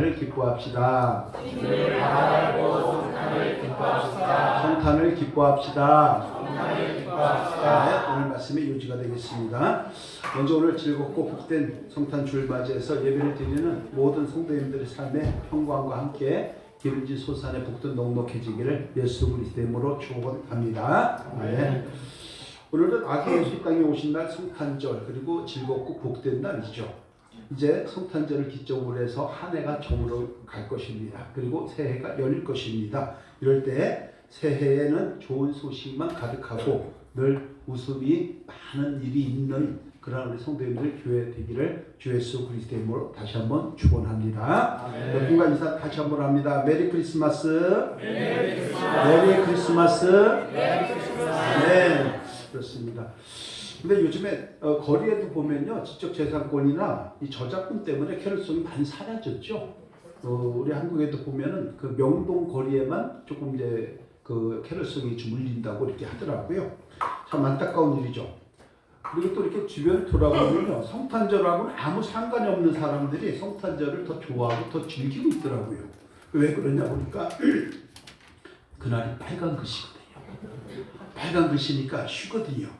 성탄을 기뻐합시다. 성탄을 기뻐합시다. 네, 오늘 말씀의 요지가 되겠습니다. 먼저 오늘 즐겁고 복된 성탄 주를 맞이해서 예배를 드리는 모든 성도님들의 삶에 평강과 함께 기름진 소산의 복도 넉넉해지기를 예수 그리스도의 이름으로 축원합니다. 네. 오늘은 아기 예수 이 땅에 오신 날 성탄절 그리고 즐겁고 복된 날이죠. 이제 성탄절을 기점으로 해서 한 해가 저물어 갈 것입니다. 그리고 새해가 열릴 것입니다. 이럴 때 새해에는 좋은 소식만 가득하고 늘 웃음이 많은 일이 있는 그런 우리 성도님들 교회 되기를 주 예수 그리스도의 이름으로 다시 한번 축원합니다. 누군가 인사 다시 한번 합니다. 메리 크리스마스. 메리 크리스마스. 네, 그렇습니다. 근데 요즘에 어, 거리에도 보면요 지적 재산권이나 이 저작권 때문에 캐롤송이 많이 사라졌죠. 어, 우리 한국에도 보면은 그 명동 거리에만 조금 이제 그 캐롤송이 좀 울린다고 이렇게 하더라고요. 참 안타까운 일이죠. 그리고 또 이렇게 주변 돌아보면요 성탄절하고는 아무 상관이 없는 사람들이 성탄절을 더 좋아하고 더 즐기고 있더라고요. 왜 그러냐 보니까 그날이 빨간 글씨거든요. 빨간 글씨니까 쉬거든요.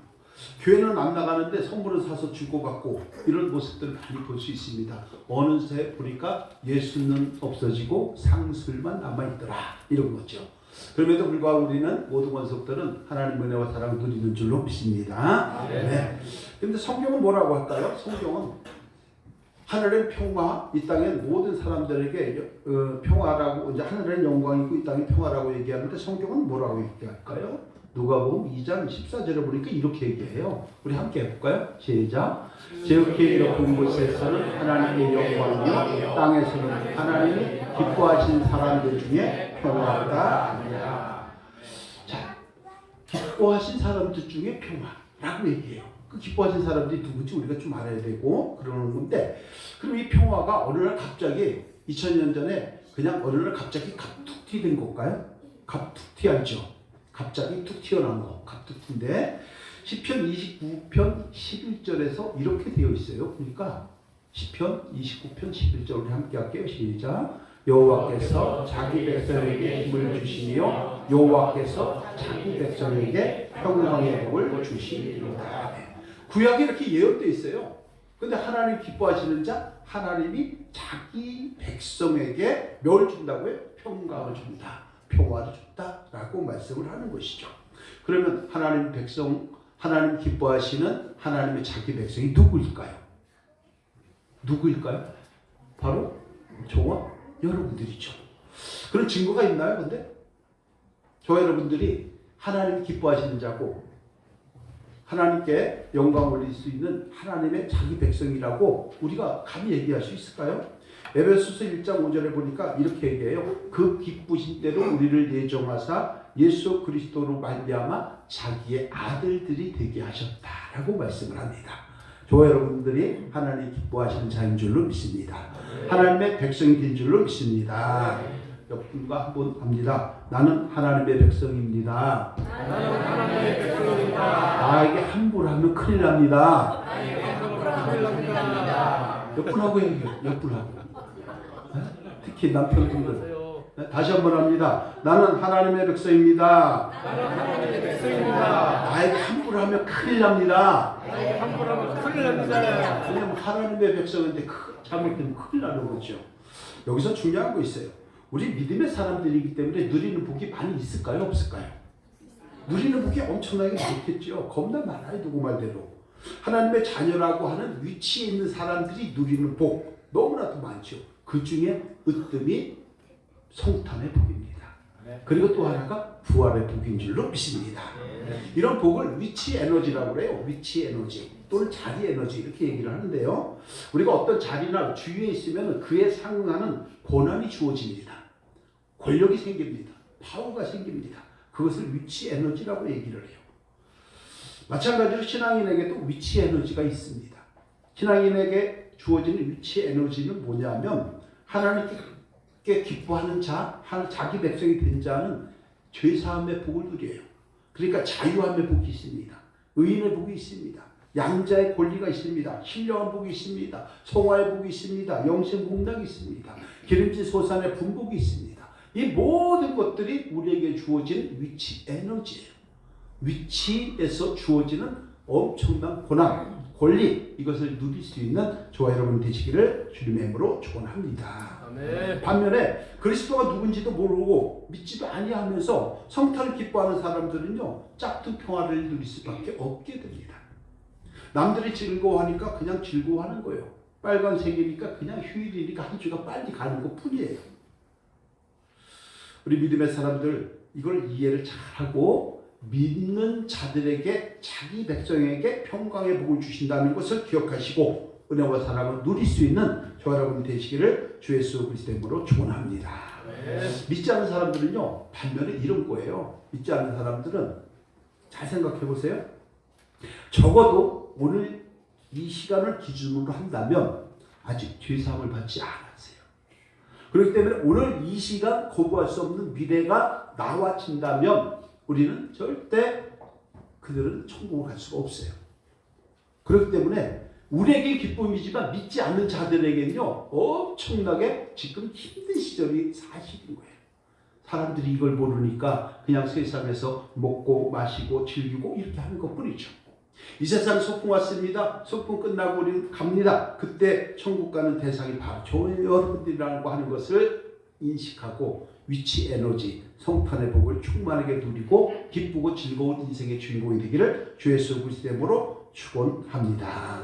교회는 안 나가는데 선물을 사서 주고받고 이런 모습들을 많이 볼 수 있습니다. 어느새 보니까 예수는 없어지고 상술만 남아있더라 이런 거죠. 그럼에도 불구하고 우리는 모든 원석들은 하나님 은혜와 사랑을 누리는 줄로 믿습니다. 네. 근데 성경은 뭐라고 할까요? 성경은 하늘의 평화, 이 땅의 모든 사람들에게 어, 평화라고 이제 하늘의 영광이고 이 땅의 평화라고 얘기하는데 성경은 뭐라고 얘기할까요? 누가복음 2장 14절에 보니까 이렇게 얘기해요. 우리 함께 해볼까요? 시작. 지극히 높은 곳에서는 하나님의 영광이요 땅에서는 하나님이 기뻐하신 사람들 중에 평화가 자, 기뻐하신 사람들 중에 평화라고 얘기해요. 그 기뻐하신 사람들이 누구지 우리가 좀 알아야 되고 그러는 건데 그럼 이 평화가 어느 날 갑자기 2000년 전에 그냥 어느 날 갑자기 갑툭튀 된 걸까요? 갑툭튀 알죠? 갑자기 툭 튀어나온 거 갑툭튀인데 시편 29편 11절에서 이렇게 되어 있어요. 그러니까 시편 29편 11절 우리 함께 할게요. 시작. 여호와께서 자기 백성에게 힘을 주시며 여호와께서 자기 백성에게 평강의 복을 주시리로다. 구약에 이렇게 예언되어 있어요. 근데 하나님 기뻐하시는 자 하나님이 자기 백성에게 뭘 준다고요? 평강을 준다. 평화를 줬다라고 말씀을 하는 것이죠. 그러면 하나님 백성 하나님 기뻐하시는 하나님의 자기 백성이 누구일까요? 누구일까요? 바로 저와 여러분들이죠. 그런 증거가 있나요? 근데 저 여러분들이 하나님 기뻐하시는 자고 하나님께 영광 올릴 수 있는 하나님의 자기 백성이라고 우리가 감히 얘기할 수 있을까요? 에베소서 1장 5절에 보니까 이렇게 얘기해요. 그 기쁘신 대로 우리를 예정하사 예수 그리스도로 말미암아 자기의 아들들이 되게 하셨다라고 말씀을 합니다. 저 여러분들이 하나님 기뻐하시는 자인 줄로 믿습니다. 하나님의 백성이 된 줄로 믿습니다. 옆분과 한번 합니다. 나는 하나님의 백성입니다. 나는 하나님의 백성입니다. 나에게 함부로 하면 큰일 납니다. 나에게 함부로 하면 납니다. 옆분하고 얘기해요. 옆분하고. 네? 특히 남편분들. 네, 다시 한번 합니다. 나는 하나님의 백성입니다. 나는 백성입니다. 나에게 함부로 하면 큰일 납니다. 나에게 함부로 하면 큰일 납니다. 왜냐면 하나님의 백성인데 크- 잘못되면 큰일 나는 거죠. 여기서 중요한 거 있어요. 우리 믿음의 사람들이기 때문에 누리는 복이 많이 있을까요? 없을까요? 누리는 복이 엄청나게 많겠죠. 겁나 많아요. 누구 말대로. 하나님의 자녀라고 하는 위치에 있는 사람들이 누리는 복 너무나도 많죠. 그 중에 으뜸이 성탄의 복입니다. 그리고 또 하나가 부활의 복인 줄로 믿습니다. 이런 복을 위치 에너지라고 그래요. 위치 에너지 또는 자리 에너지 이렇게 얘기를 하는데요. 우리가 어떤 자리나 주위에 있으면 그에 상응하는 권한이 주어집니다. 권력이 생깁니다. 파워가 생깁니다. 그것을 위치 에너지라고 얘기를 해요. 마찬가지로 신앙인에게도 위치 에너지가 있습니다. 신앙인에게 주어지는 위치 에너지는 뭐냐면 하나님께 기뻐하는 자, 한 자기 백성이 된 자는 죄사함의 복을 누려요. 그러니까 자유함의 복이 있습니다. 의인의 복이 있습니다. 양자의 권리가 있습니다. 신령한 복이 있습니다. 성화의 복이 있습니다. 영생 공덕이 있습니다. 기름진 소산의 분복이 있습니다. 이 모든 것들이 우리에게 주어진 위치 에너지예요. 위치에서 주어지는 엄청난 고난, 권리 이것을 누릴 수 있는 저와 여러분 되시기를 주님의 이름으로 축원합니다. 반면에 그리스도가 누군지도 모르고 믿지도 아니하면서 성탄을 기뻐하는 사람들은요 짝퉁 평화를 누릴 수밖에 없게 됩니다. 남들이 즐거워하니까 그냥 즐거워하는 거예요. 빨간색이니까 그냥 휴일이니까 한 주가 빨리 가는 것 뿐이에요. 우리 믿음의 사람들 이걸 이해를 잘하고 믿는 자들에게 자기 백성에게 평강의 복을 주신다는 것을 기억하시고 은혜와 사랑을 누릴 수 있는 저와 여러분 되시기를 주 예수 그리스도 이름으로 축원합니다. 아멘. 믿지 않는 사람들은요 반면에 이런 거예요. 믿지 않는 사람들은 잘 생각해 보세요. 적어도 오늘 이 시간을 기준으로 한다면 아직 죄사함을 받지 않았어요. 그렇기 때문에 오늘 이 시간 거부할 수 없는 미래가 나와진다면 우리는 절대 그들은 천국을 갈 수가 없어요. 그렇기 때문에 우리에게 기쁨이지만 믿지 않는 자들에게는요 엄청나게 지금 힘든 시절이 사실인 거예요. 사람들이 이걸 모르니까 그냥 세상에서 먹고 마시고 즐기고 이렇게 하는 것 뿐이죠. 이 세상 소풍 왔습니다. 소풍 끝나고 우리는 갑니다. 그때 천국 가는 대상이 바로 저 여러분들이라고 하는 것을 인식하고 위치 에너지 성탄의 복을 충만하게 누리고 기쁘고 즐거운 인생의 주인공이 되기를 주 예수 그리스도의 이름으로 축원합니다.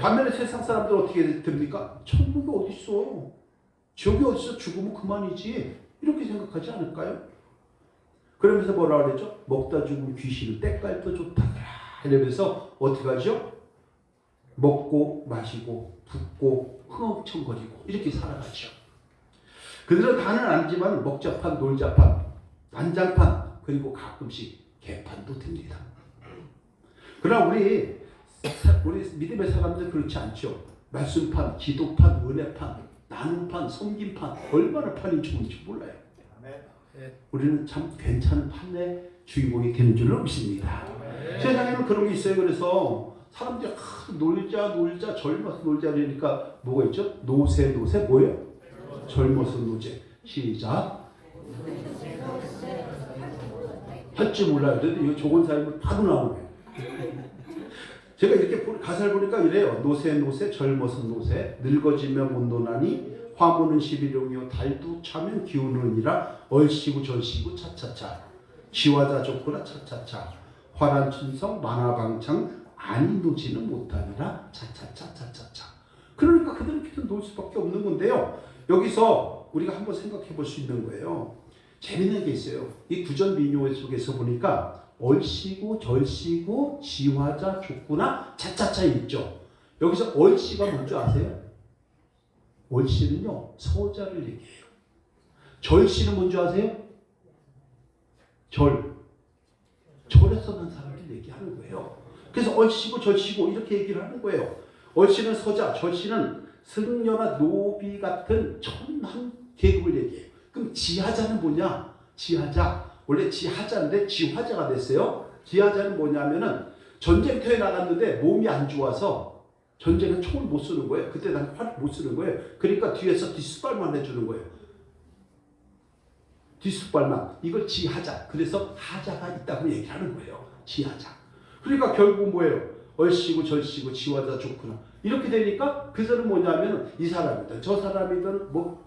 반면에 세상 사람들 어떻게 됩니까? 천국이 어디 있어? 지옥이 어디 있어? 죽으면 그만이지. 이렇게 생각하지 않을까요? 그러면서 뭐라 그랬죠? 먹다 죽은 귀신은 때깔도 좋다더라. 이러면서 어떻게 하죠? 먹고 마시고 붓고 흥엉청거리고 이렇게 살아가죠. 그들은 다는 아니지만 먹자판, 놀자판, 난장판 그리고 가끔씩 개판도 됩니다. 그러나 우리 사- 우리 믿음의 사람들 그렇지 않죠. 말씀판, 기도판, 은혜판, 나눔판, 섬김판 얼마나 판이 좋은지 몰라요. 우리는 참 괜찮은 판의 주인공이 되는 줄로 믿습니다. 세상에는 그런 게 있어요. 그래서 사람들이 아, 놀자 놀자 젊어서 놀자 그러니까 뭐가 있죠? 노세 노세 뭐예요? 젊어서 노제. 시작. 할줄 몰라요. 근데 이거 조건 사이면 바로 나오네. 제가 이렇게 보- 가사를 보니까 이래요. 노세 노세 젊어서 노세 늙어지면 온도나니 화무는 십일용이요. 달도 차면 기우느니라. 얼씨구 절씨구 차차차. 지화자 좋구나 차차차. 화란 춘성 만화방창. 아니 노지는 못하니라. 차차차차차차. 그러니까 그들은 계속 놀 수밖에 없는 건데요. 여기서 우리가 한번 생각해 볼 수 있는 거예요. 재밌는 게 있어요. 이 구전 민요 속에서 보니까 얼씨구, 절씨구, 지화자, 족구나 차차차 있죠. 여기서 얼씨가 뭔지 아세요? 월씨는요 서자를 얘기해요. 절씨는 뭔지 아세요? 절. 절에 서는 사람들 얘기하는 거예요. 그래서 얼씨고 절씨고 이렇게 얘기를 하는 거예요. 얼씨는 서자, 절씨는 승려나 노비 같은 천한 계급을 얘기해요. 그럼 지하자는 뭐냐? 지하자. 원래 지하자인데 지화자가 됐어요. 지하자는 뭐냐면은 전쟁터에 나갔는데 몸이 안 좋아서 전쟁에 총을 못 쓰는 거예요. 그때 난 활을 못 쓰는 거예요. 그러니까 뒤에서 뒷수발만 해주는 거예요. 뒷수발만. 이걸 지하자. 그래서 하자가 있다고 얘기하는 거예요. 지하자. 그러니까 결국 뭐예요? 얼씨구 절씨구 지화자 좋구나. 이렇게 되니까 그 사람은 뭐냐면 이 사람이든 저 사람이든 뭐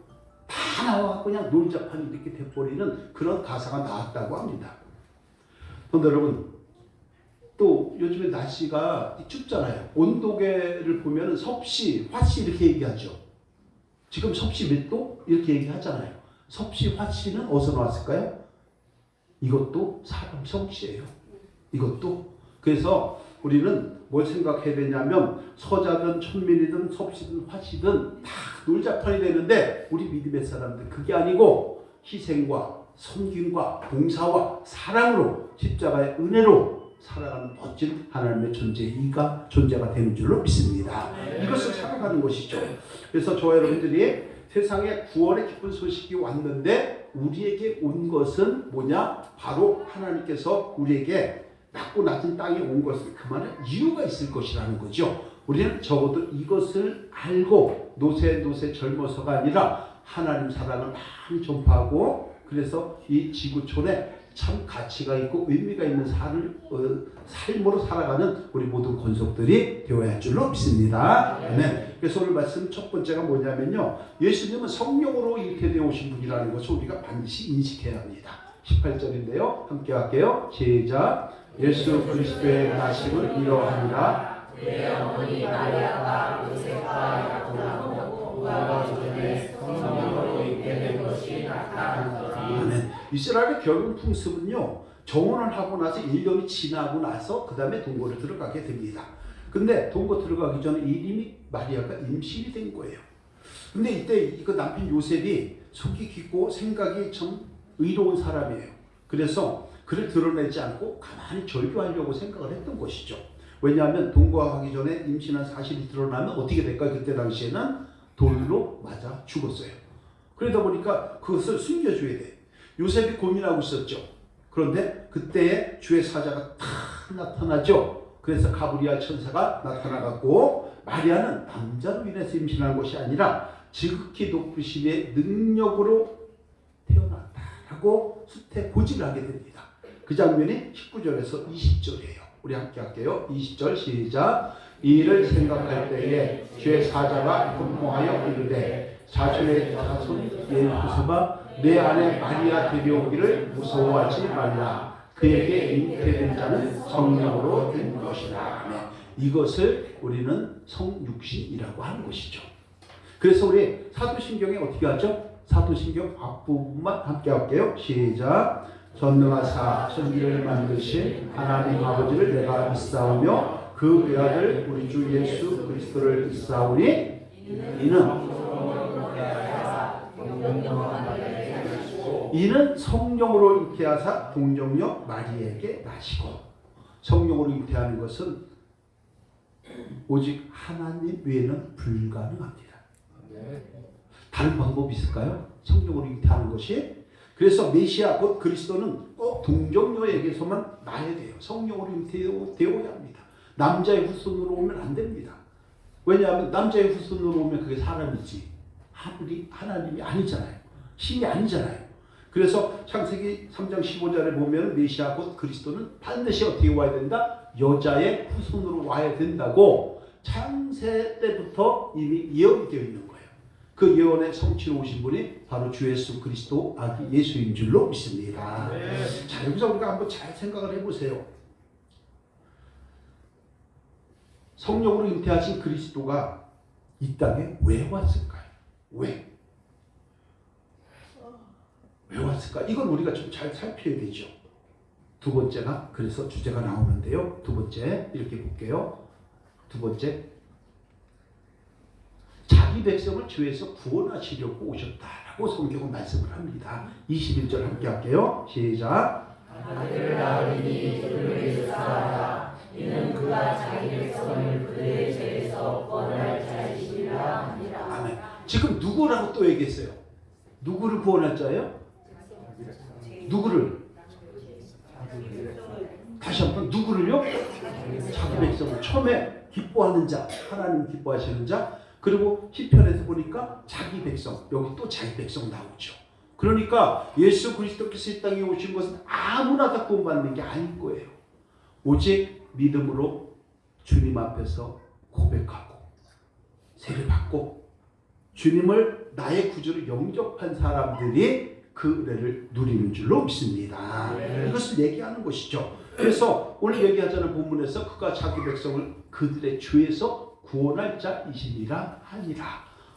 다 나와 그냥 놀자판이 이렇게 돼버리는 그런 가사가 나왔다고 합니다. 그런데 여러분 또 요즘에 날씨가 춥잖아요. 온도계를 보면 섭씨, 화씨 이렇게 얘기하죠. 지금 섭씨 몇 도? 이렇게 얘기하잖아요. 섭씨, 화씨는 어디서 나왔을까요? 이것도 사람 성씨예요. 이것도. 그래서 우리는 뭘 생각해야 되냐면 서자든 천민이든 섭씨든 화씨든 다 놀자판이 되는데 우리 믿음의 사람들 그게 아니고 희생과 섬김과 봉사와 사랑으로 십자가의 은혜로 살아가는 멋진 하나님의 존재 이가 존재가 되는 줄로 믿습니다. 이것을 생각하는 것이죠. 그래서 저와 여러분들이 세상에 구원의 기쁜 소식이 왔는데 우리에게 온 것은 뭐냐? 바로 하나님께서 우리에게 낮고 낮은 땅에 온 것은 그만한 이유가 있을 것이라는 거죠. 우리는 적어도 이것을 알고 노세 노세 젊어서가 아니라 하나님 사랑을 많이 전파하고 그래서 이 지구촌에 참 가치가 있고 의미가 있는 삶을 어, 삶으로 살아가는 우리 모든 권속들이 되어야 할 줄로 믿습니다. 네. 그래서 오늘 말씀 첫 번째가 뭐냐면요. 예수님은 성령으로 잉태되어 오신 분이라는 것을 우리가 반드시 인식해야 합니다. 18절인데요. 함께 할게요. 시작. 예수 그리스도의 나심을 이러합니다. 아멘. 이스라엘의 결혼 풍습은요. 정혼을 하고 나서 1년이 지나고 나서 그 다음에 동거를 들어가게 됩니다. 근데 동거 들어가기 전에 이름이 마리아가 임신이 된 거예요. 근데 이때 그 남편 요셉이 속이 깊고 생각이 참 의로운 사람이에요. 그래서 그를 드러내지 않고 가만히 절교하려고 생각을 했던 것이죠. 왜냐하면 동거하기 전에 임신한 사실이 드러나면 어떻게 될까요? 그때 당시에는 돌로 맞아 죽었어요. 그러다 보니까 그것을 숨겨줘야 돼. 요셉이 고민하고 있었죠. 그런데 그때에 주의 사자가 탁 나타나죠. 그래서 가브리엘 천사가 나타나갖고 마리아는 남자로 인해서 임신한 것이 아니라 지극히 높으심의 능력으로 태어났다라고 수태 고지를 하게 됩니다. 그 장면이 19절에서 20절이에요. 우리 함께 할게요. 20절 시작. 이 일을 생각할 때에 주의 사자가 분모하여 이르되 자주의 자손 예루살렘아 내 안에 마리아 데려오기를 무서워하지 말라. 그에게 잉태된 자는 성령으로 된 것이다. 네. 이것을 우리는 성육신이라고 하는 것이죠. 그래서 우리 사도신경에 어떻게 하죠? 사도신경 앞부분만 함께 할게요. 시작. 전능하사 천지를 만드신 하나님 아버지를 내가 믿사오며 그 외아들 우리 주 예수 그리스도를 믿사오니 이는 이는 성령으로 잉태하사 동정녀 마리에게 나시고 성령으로 잉태하는 것은 오직 하나님 외에는 불가능합니다. 다른 방법이 있을까요? 성령으로 잉태하는 것이 그래서 메시아 곧 그리스도는 꼭 동정녀에게서만 나야 돼요. 성령으로 잉태되어야 합니다. 남자의 후손으로 오면 안 됩니다. 왜냐하면 남자의 후손으로 오면 그게 사람이지 아무리 하나님이 아니잖아요. 신이 아니잖아요. 그래서 창세기 3장 15절에 보면 메시아 곧 그리스도는 반드시 어떻게 와야 된다? 여자의 후손으로 와야 된다고 창세 때부터 이미 예언이 되어 있는. 그 예언의 성취로 오신 분이 바로 주 예수 그리스도 아기 예수인 줄로 믿습니다. 자 여기서 우리가 한번 잘 생각을 해보세요. 성령으로 잉태하신 그리스도가 이 땅에 왜 왔을까요? 왜? 왜 왔을까? 이건 우리가 좀 잘 살펴야 되죠. 두 번째가 그래서 주제가 나오는데요. 두 번째 이렇게 볼게요. 두 번째 자기 백성을 죄에서 구원하시려고 오셨다라고 성경은 말씀을 합니다. 21절 함께 할게요. 시작. 아들을 낳으니 그를 일사하라 이는 그가 자기 백성을 그의 죄에서 구원할 자이시라 하니라 아멘. 지금 누구라고 또 얘기했어요? 누구를 구원할 자예요? 누구를? 다시 한번 누구를요? 자기 백성을 처음에 기뻐하는 자, 하나님 기뻐하시는 자, 그리고 시편에서 보니까 자기 백성, 여기 또 자기 백성 나오죠. 그러니까 예수 그리스도께서 이 땅에 오신 것은 아무나 다 구원받는 게 아닐 거예요. 오직 믿음으로 주님 앞에서 고백하고 세례 받고 주님을 나의 구주로 영접한 사람들이 그 은혜를 누리는 줄로 믿습니다. 이것을 얘기하는 것이죠. 그래서 오늘 얘기하자는 본문에서 그가 자기 백성을 그들의 죄에서 구원할 자이시니라 하니라.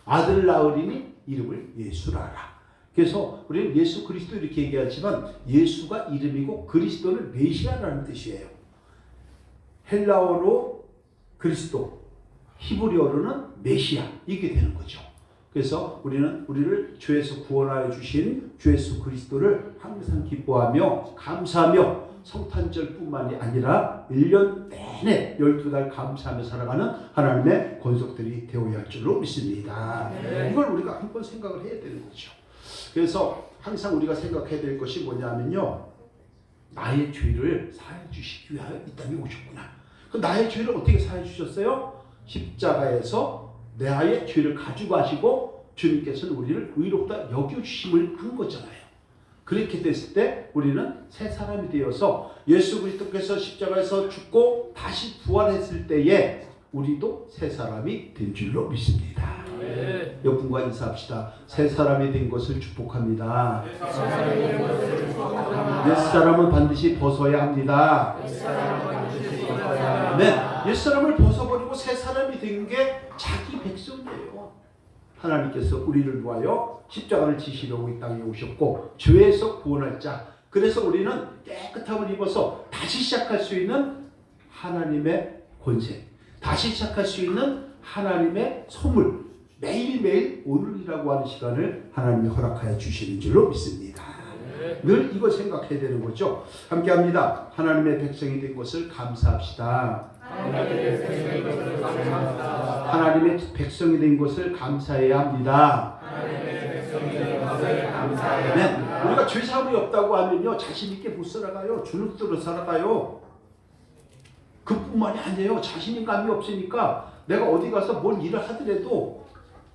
아들 낳으리니 이름을 예수라라. 그래서 우리는 예수 그리스도 이렇게 얘기하지만 예수가 이름이고 그리스도는 메시아라는 뜻이에요. 헬라어로 그리스도, 히브리어로는 메시아 이게 되는 거죠. 그래서 우리는 우리를 죄에서 구원하여 주신 주 예수 그리스도를 항상 기뻐하며 감사하며 성탄절뿐만이 아니라 1년 내내 12달 감사하며 살아가는 하나님의 권속들이 되어야 할 줄로 믿습니다. 이걸 우리가 한번 생각을 해야 되는 거죠. 그래서 항상 우리가 생각해야 될 것이 뭐냐면요. 나의 죄를 사해 주시기 위하여 이 땅에 오셨구나. 그 나의 죄를 어떻게 사해 주셨어요? 십자가에서 나의 죄를 가지고 하시고 주님께서는 우리를 의롭다 여겨주심을 한 거잖아요. 그렇게 됐을 때 우리는 새 사람이 되어서 예수 그리스도께서 십자가에서 죽고 다시 부활했을 때에 우리도 새 사람이 된 줄로 믿습니다. 네. 옆분과 인사합시다. 새 사람이 된 것을 축복합니다. 옛 사람은 반드시 벗어야 합니다. 네, 옛 사람을 벗어버리고 새 사람이 된 게 자기 백성이에요. 하나님께서 우리를 위하여 십자가를 지시려고 이 땅에 오셨고 죄에서 구원할 자. 그래서 우리는 깨끗함을 입어서 다시 시작할 수 있는 하나님의 권세, 다시 시작할 수 있는 하나님의 선물. 매일매일 오늘이라고 하는 시간을 하나님이 허락하여 주시는 줄로 믿습니다. 늘 이거 생각해야 되는 거죠. 함께 합니다. 하나님의 백성이 된 것을 감사합시다. 하나님의 백성이 된 것을 감사 해야 합니다. 아멘. 우리가 죄 사함이 없다고 하면요 자신 있게 못 살아가요. 주눅들어 살아가요. 그뿐만이 아니에요. 자신감이 없으니까 내가 어디 가서 뭔 일을 하더라도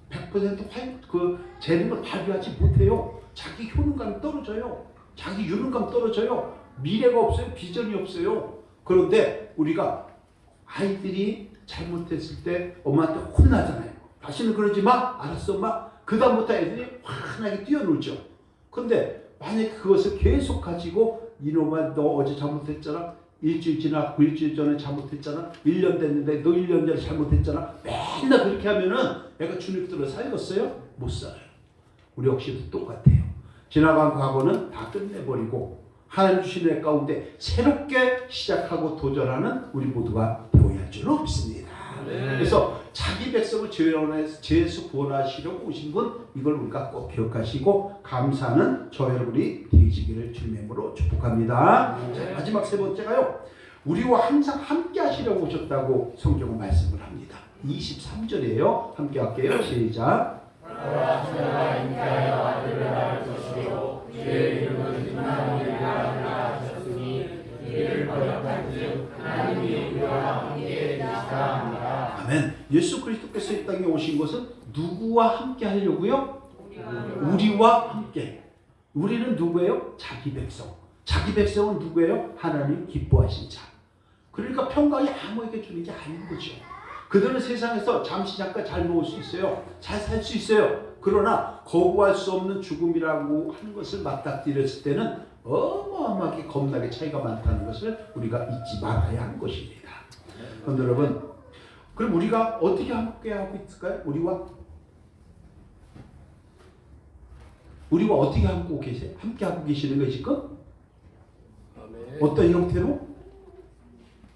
100%그 재능을 발휘하지 못해요. 자기 효능감이 떨어져요. 자기 유능감 떨어져요. 미래가 없어요. 비전이 없어요. 그런데 우리가 아이들이 잘못했을 때 엄마한테 혼나잖아요. 다시는 그러지 마. 알았어, 엄마. 그다음부터 애들이 환하게 뛰어놀죠. 근데 만약에 그것을 계속 가지고 이놈아 너 어제 잘못했잖아. 일주일 지나고 일주일 전에 잘못했잖아. 1년 됐는데 너 1년 전에 잘못했잖아. 맨날 그렇게 하면은 애가 주눅 들어 살겠어요? 못 살아요. 우리 역시도 똑같아요. 지나간 과거는 다 끝내버리고 하나님 주신 애 가운데 새롭게 시작하고 도전하는 우리 모두가 할 줄로 믿습니다. 그래서 자기 백성을 죄에서 구원하시려고 오신 분 이걸 우리가 꼭 기억하시고 감사하는 저 여러분이 되시기를 주님의 이름으로 축복합니다. 자, 마지막 세 번째가요. 우리와 항상 함께 하시려고 오셨다고 성경은 말씀을 합니다. 23절이에요. 함께 할게요. 시작. 아멘. 예수 그리스도께서 이 땅에 오신 것은 누구와 함께 하려고요? 우리와 함께. 우리는 누구예요? 자기 백성. 자기 백성은 누구예요? 하나님 기뻐하신 자. 그러니까 평강이 아무에게 주는 게 아닌 거죠. 그들은 세상에서 잠시 잠깐 잘 먹을 수 있어요. 잘 살 수 있어요. 그러나 거부할 수 없는 죽음이라고 하는 것을 맞닥뜨렸을 때는 어마어마하게 겁나게 차이가 많다는 것을 우리가 잊지 말아야 하는 것입니다. 그런데 여러분, 그럼 우리가 어떻게 함께 하고 있을까요? 우리와 우리와 어떻게 하고 계세요? 함께 하고 계시는 거지 지금? 아멘. 어떤 형태로?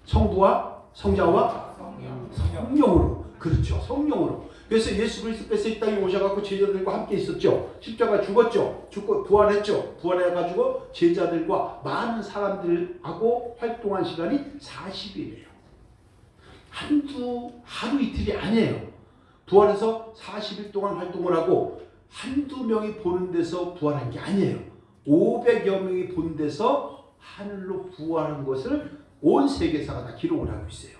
성부와 성자와 성령으로 그렇죠 성령으로 그래서 예수 그리스도께서 이 땅에 오셔갖고 제자들과 함께 있었죠. 십자가 죽었죠. 죽고 부활했죠. 부활해가지고 제자들과 많은 사람들하고 활동한 시간이 40일이에요. 한두 하루 이틀이 아니에요. 부활해서 40일 동안 활동을 하고 한두 명이 보는 데서 부활한 게 아니에요. 500여 명이 본 데서 하늘로 부활한 것을 온 세계사가 다 기록을 하고 있어요.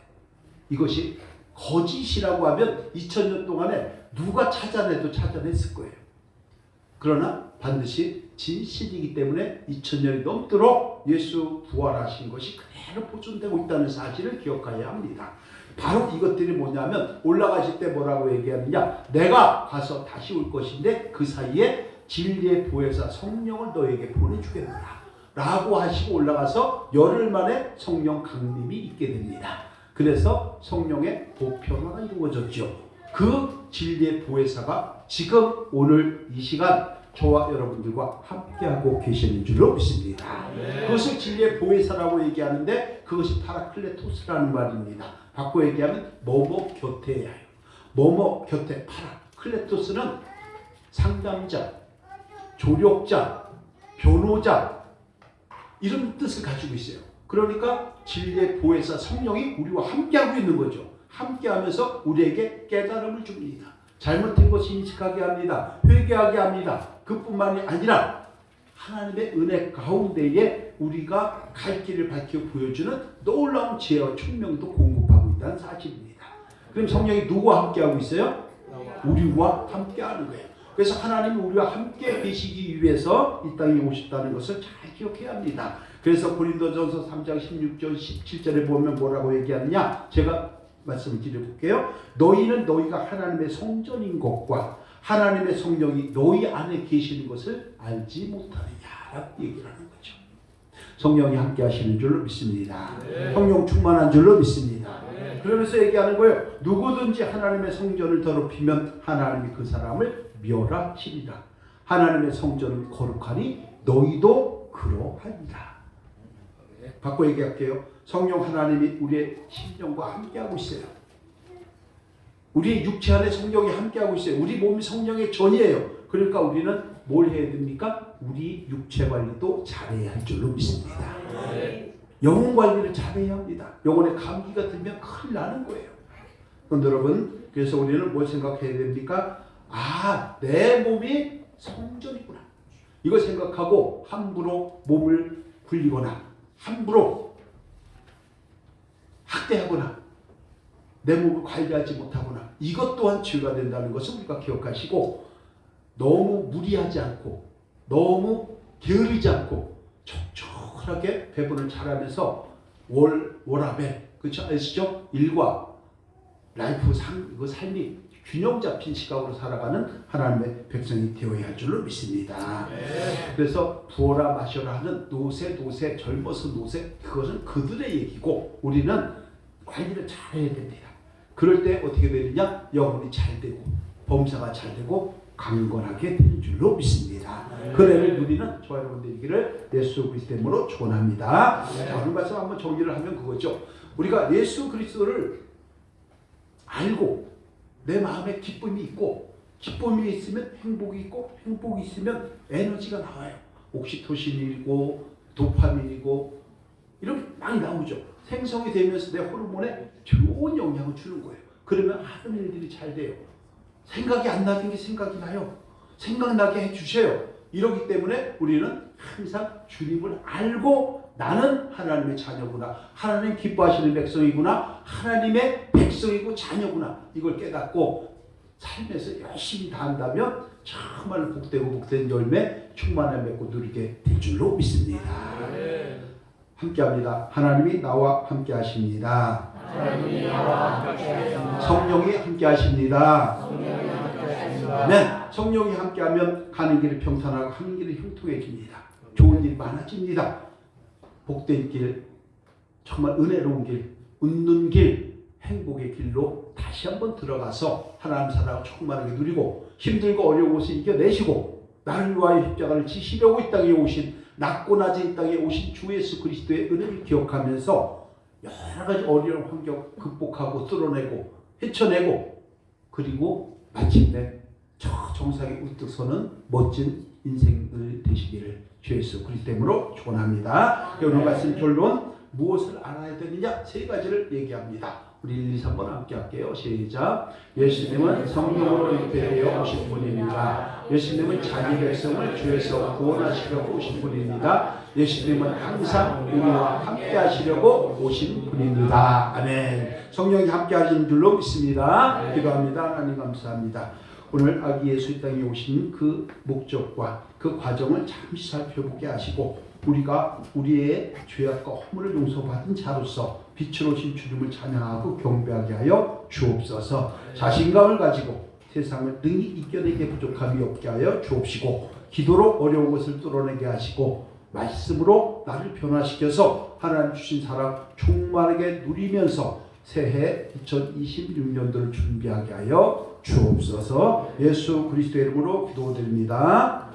이것이 거짓이라고 하면 2000년 동안에 누가 찾아내도 찾아냈을 거예요. 그러나 반드시 진실이기 때문에 2000년이 넘도록 예수 부활하신 것이 그대로 보존되고 있다는 사실을 기억해야 합니다. 바로 이것들이 뭐냐면 올라가실 때 뭐라고 얘기하느냐 내가 가서 다시 올 것인데 그 사이에 진리의 보혜사 성령을 너에게 보내주겠노라 라고 하시고 올라가서 열흘 만에 성령 강림이 있게 됩니다. 그래서 성령의 보편화가 이루어졌죠. 그 진리의 보혜사가 지금 오늘 이 시간 저와 여러분들과 함께하고 계시는 줄로 믿습니다. 그것을 진리의 보혜사라고 얘기하는데 그것이 파라클레토스라는 말입니다. 바꿔 얘기하면 뭐뭐 곁에야 해요. 뭐뭐 곁에 파라. 클레토스는 상담자, 조력자, 변호자 이런 뜻을 가지고 있어요. 그러니까 진리의 보혜사 성령이 우리와 함께하고 있는 거죠. 함께하면서 우리에게 깨달음을 줍니다. 잘못된 것을 인식하게 합니다. 회개하게 합니다. 그뿐만이 아니라 하나님의 은혜 가운데에 우리가 갈 길을 밝혀 보여주는 놀라운 지혜와 총명도 공급하고 있다는 사실입니다. 그럼 성령이 누구와 함께하고 있어요? 우리와 함께하는 거예요. 그래서 하나님이 우리와 함께 계시기 위해서 이 땅에 오셨다는 것을 잘 기억해야 합니다. 그래서 고린도전서 3장 16절 17절에 보면 뭐라고 얘기하느냐? 제가 말씀을 드려볼게요. 너희는 너희가 하나님의 성전인 것과 하나님의 성령이 너희 안에 계시는 것을 알지 못하느냐라고 얘기를 하는 거죠. 성령이 함께 하시는 줄로 믿습니다. 성령 충만한 줄로 믿습니다. 그러면서 얘기하는 거예요. 누구든지 하나님의 성전을 더럽히면 하나님이 그 사람을 멸하시리라. 하나님의 성전은 거룩하니 너희도 그러하리라. 바꿔 얘기할게요. 성령 하나님이 우리의 심령과 함께하고 있어요. 우리 육체 안에 성령이 함께하고 있어요. 우리 몸이 성령의 전이에요. 그러니까 우리는 뭘 해야 됩니까? 우리 육체 관리도 잘해야 할 줄로 믿습니다. 영혼 관리를 잘해야 합니다. 영혼에 감기가 들면 큰일 나는 거예요. 그런데 여러분, 그래서 우리는 뭘 생각해야 됩니까? 아, 내 몸이 성전이구나. 이걸 생각하고 함부로 몸을 굴리거나 함부로 학대하거나 내 몸을 관리하지 못하거나 이것 또한 죄가 된다는 것을 우리가 기억하시고 너무 무리하지 않고 너무 게으르지 않고 촉촉하게 배분을 잘하면서 월 월합에 그렇죠 아시죠? 일과 라이프 삶, 그 삶이 균형 잡힌 시각으로 살아가는 하나님의 백성이 되어야 할 줄로 믿습니다. 그래서 부어라 마셔라 하는 노세 노세 젊어서 노세 그것은 그들의 얘기고 우리는 관리를 잘해야 됩니다. 그럴 때 어떻게 되느냐 영혼이 잘 되고 범사가 잘 되고 강건하게 되는 줄로 믿습니다. 그 은혜를 누리는 저와 여러분들 되기를 예수 그리스도 이름으로 축원합니다. 자 오늘 말씀 한번 정리를 하면 그거죠. 우리가 예수 그리스도를 알고 내 마음에 기쁨이 있고 기쁨이 있으면 행복이 있고 행복이 있으면 에너지가 나와요. 옥시토신이고 도파민이고 이렇게 많이 나오죠. 생성이 되면서 내 호르몬에 좋은 영향을 주는 거예요. 그러면 하는 일들이 잘 돼요. 생각이 안 나는 게 생각이 나요. 생각나게 해주세요. 이러기 때문에 우리는 항상 주님을 알고 나는 하나님의 자녀구나. 하나님 기뻐하시는 백성이구나. 하나님의 백성이고 자녀구나. 이걸 깨닫고 삶에서 열심히 다한다면 정말 복되고 복된 열매 충만함 맺고 누리게 될 줄로 믿습니다. 함께합니다. 하나님이 나와 함께하십니다. 하나님이 나와 성령이 함께하십니다. 성령이 함께하시며 네, 성령이 함께하면 가는 길이 평탄하고 하는 길이 형통해집니다. 좋은 일 많아집니다. 복된 길, 정말 은혜로운 길, 웃는 길, 행복의 길로 다시 한번 들어가서 하나님 사랑을 충만하게 누리고 힘들고 어려운 것을 이겨내시고 나를 위하여 십자가를 지시려고 이 땅에 오신 낮고 낮은 이 땅에 오신 주 예수 그리스도의 은혜를 기억하면서 여러 가지 어려운 환경 극복하고 뚫어내고 헤쳐내고 그리고 마침내 저 정상에 우뚝 서는 멋진 인생을 되시기를 주 예수 그리스도로 축원합니다. 오늘 말씀 결론 무엇을 알아야 되느냐 세 가지를 얘기합니다. 우리 1, 2, 3번 함께 할게요. 시작. 예수님은 성령으로 잉태되어 오신 분입니다. 예수님은 자기 백성을 주에서 구원하시려고 오신 분입니다. 예수님은 항상 우리와 함께 하시려고 오신 분입니다. 아멘. 성령이 함께 하시는 줄로 믿습니다. 기도합니다. 하나님 감사합니다. 오늘 아기 예수 이 땅에 오신 그 목적과 그 과정을 잠시 살펴보게 하시고 우리가 우리의 죄악과 허물을 용서받은 자로서 빛으로 오신 주님을 찬양하고 경배하게 하여 주옵소서. 자신감을 가지고 세상을 능히 이겨내게 부족함이 없게 하여 주옵시고 기도로 어려운 것을 뚫어내게 하시고 말씀으로 나를 변화시켜서 하나님 주신 사랑 충만하게 누리면서 새해 2026년도를 준비하게 하여 주옵소서 예수 그리스도 이름으로 기도드립니다.